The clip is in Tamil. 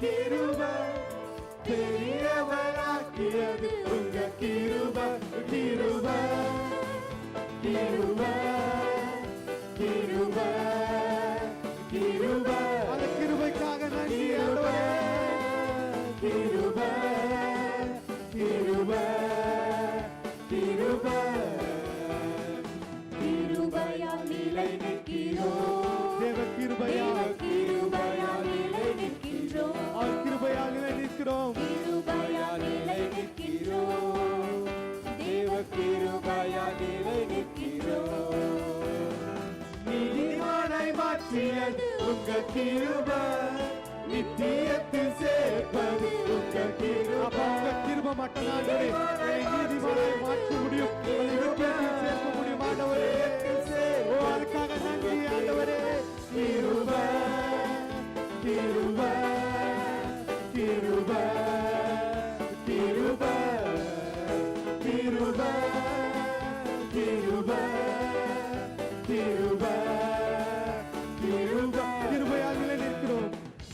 கிருபை பெரியவராக்கியது உங்க கிருபை கிருபை கிருபை கிருபை கிருபை அந்த கிருபைக்காக நன்றி கிருபை கிருபை கிருபை கிருபை கிருபையால் நிலை மாற்றியது உங்க கிருப. நித்தியத்தில் சேர்ப்பது உங்க கிருப. கிருப மட்டும் மாற்ற முடியும். சேர்க்க முடியும் ஆண்டவரே. அதுக்காக நன்றி ஆண்டவரே. கிருப. கிருப. கிருப. கிருப. கிருப. கிருப. Hallelujah.